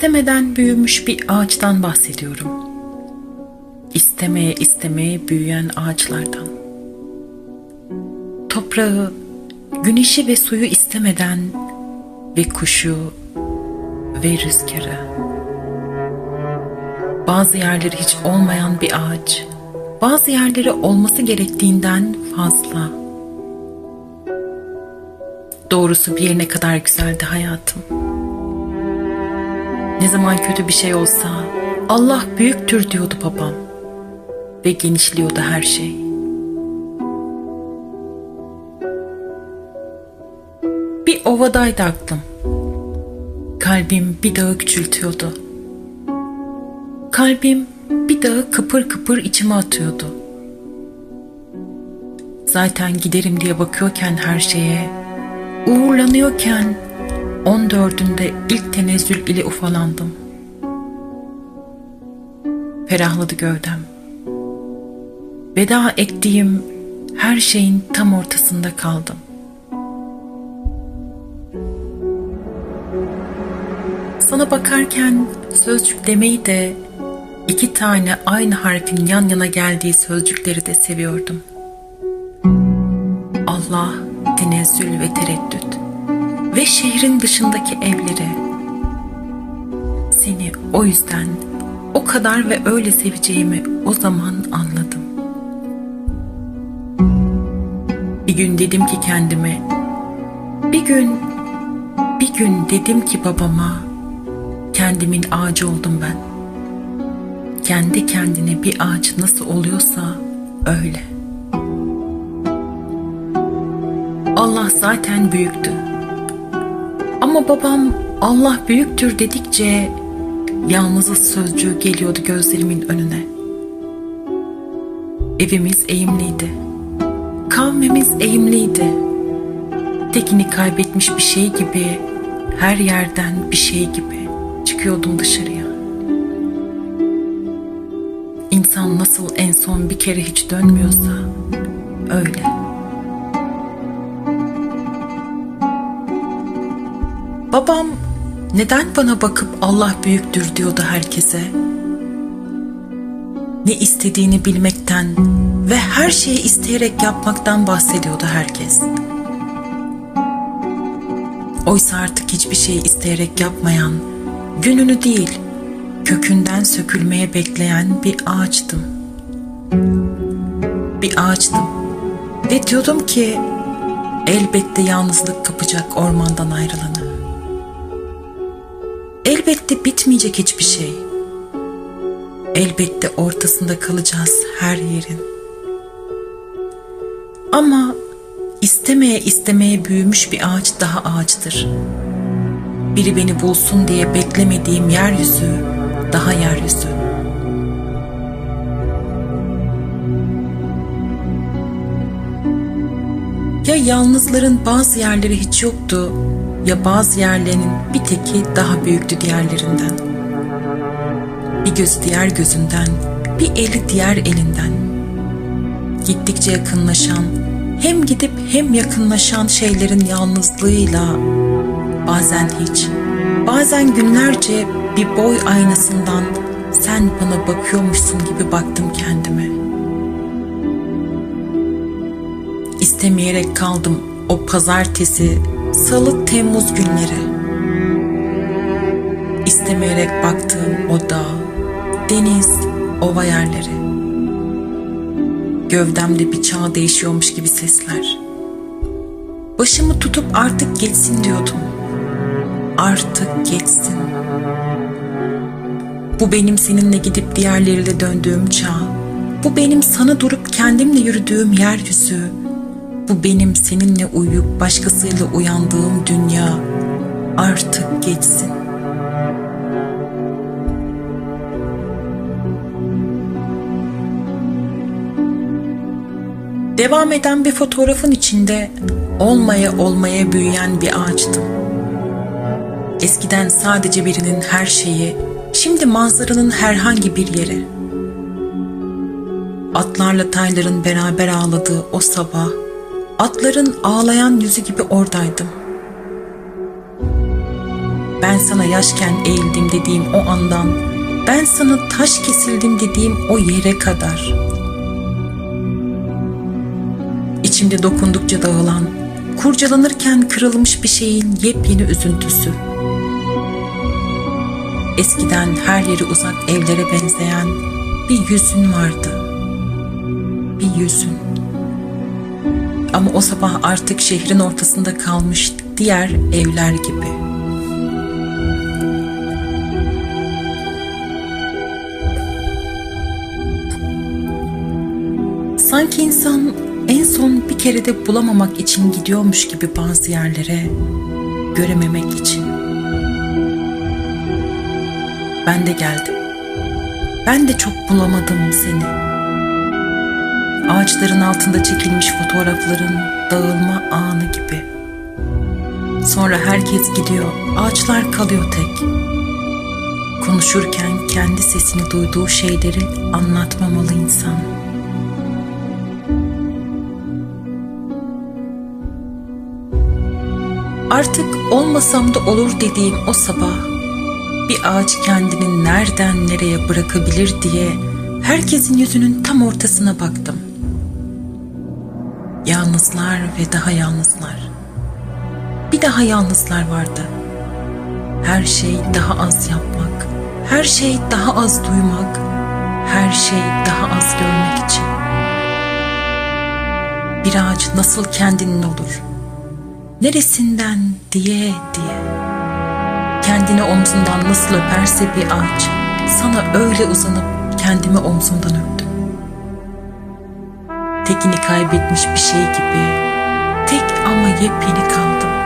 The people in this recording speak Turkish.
İstemeden büyümüş bir ağaçtan bahsediyorum. İstemeye istemeye büyüyen ağaçlardan. Toprağı, güneşi ve suyu istemeden ve kuşu ve rüzgarı. Bazı yerleri hiç olmayan bir ağaç, bazı yerleri olması gerektiğinden fazla. Doğrusu bir yerine kadar güzeldi hayatım. Ne zaman kötü bir şey olsa Allah büyüktür diyordu babam ve genişliyordu her şey. Bir ovadaydı aklım. Kalbim bir dağı küçültüyordu. Kalbim bir dağı kıpır kıpır içime atıyordu. Zaten giderim diye bakıyorken her şeye, uğurlanıyorken on dördünde ilk tenezzül ile ufalandım. Ferahladı gövdem. Veda ettiğim her şeyin tam ortasında kaldım. Sana bakarken sözcük demeyi de iki tane aynı harfin yan yana geldiği sözcükleri de seviyordum. Allah, tenezzül ve tereddüt ve şehrin dışındaki evleri. Seni o yüzden o kadar ve öyle seveceğimi o zaman anladım. Bir gün dedim ki kendime, bir gün, bir gün dedim ki babama, kendimin ağacı oldum ben. Kendi kendine bir ağaç nasıl oluyorsa öyle. Allah zaten büyüktü. Ama babam Allah büyüktür dedikçe yalnızız sözcüğü geliyordu gözlerimin önüne. Evimiz eğimliydi. Kavmimiz eğimliydi. Tekini kaybetmiş bir şey gibi, her yerden bir şey gibi çıkıyordum dışarıya. İnsan nasıl en son bir kere hiç dönmüyorsa öyle. Babam neden bana bakıp Allah büyüktür diyordu herkese? Ne istediğini bilmekten ve her şeyi isteyerek yapmaktan bahsediyordu herkes. Oysa artık hiçbir şey isteyerek yapmayan, gününü değil, kökünden sökülmeye bekleyen bir ağaçtım. Bir ağaçtım ve diyordum ki elbette yalnızlık kapacak ormandan ayrılanı. Elbette bitmeyecek hiçbir şey. Elbette ortasında kalacağız her yerin. Ama istemeye istemeye büyümüş bir ağaç daha ağaçtır. Biri beni bulsun diye beklemediğim yeryüzü daha yeryüzü. Ya yalnızların bazı yerleri hiç yoktu ya bazı yerlerinin bir teki daha büyüktü diğerlerinden. Bir gözü diğer gözünden, bir eli diğer elinden. Gittikçe yakınlaşan, hem gidip hem yakınlaşan şeylerin yalnızlığıyla bazen hiç, bazen günlerce bir boy aynasından sen bana bakıyormuşsun gibi baktım kendime. İstemeyerek kaldım o pazartesi, salı Temmuz günleri. İstemeyerek baktığım o dağ, deniz, ova yerleri. Gövdemde bir çağ değişiyormuş gibi sesler. Başımı tutup artık geçsin diyordum. Artık geçsin. Bu benim seninle gidip diğerleriyle döndüğüm çağ. Bu benim sana durup kendimle yürüdüğüm yeryüzü. Bu benim seninle uyuyup başkasıyla uyandığım dünya. Artık geçsin. Devam eden bir fotoğrafın içinde olmaya olmaya büyüyen bir ağaçtım. Eskiden sadece birinin her şeyi, şimdi manzaranın herhangi bir yeri. Atlarla tayların beraber ağladığı o sabah, atların ağlayan yüzü gibi oradaydım. Ben sana yaşken eğildim dediğim o andan, ben sana taş kesildim dediğim o yere kadar. İçimde dokundukça dağılan, kurcalanırken kırılmış bir şeyin yepyeni üzüntüsü. Eskiden her yeri uzak evlere benzeyen bir yüzün vardı. Bir yüzün. Ama o sabah artık şehrin ortasında kalmış diğer evler gibi. Sanki insan en son bir kere de bulamamak için gidiyormuş gibi bazı yerlere, görememek için. Ben de geldim. Ben de çok bulamadım seni. Ağaçların altında çekilmiş fotoğrafların dağılma anı gibi. Sonra herkes gidiyor, ağaçlar kalıyor tek. Konuşurken kendi sesini duyduğu şeyleri anlatmamalı insan. Artık olmasam da olur dediğim o sabah bir ağaç kendini nereden nereye bırakabilir diye herkesin yüzünün tam ortasına baktım. Yalnızlar ve daha yalnızlar. Bir daha yalnızlar vardı. Her şey daha az yapmak, her şey daha az duymak, her şey daha az görmek için. Bir ağaç nasıl kendinin olur? Neresinden diye diye. Kendini omzundan nasıl öperse bir ağaç, sana öyle uzanıp kendimi omzundan öptüm. Tekini kaybetmiş bir şey gibi, tek ama yepyeni kaldım.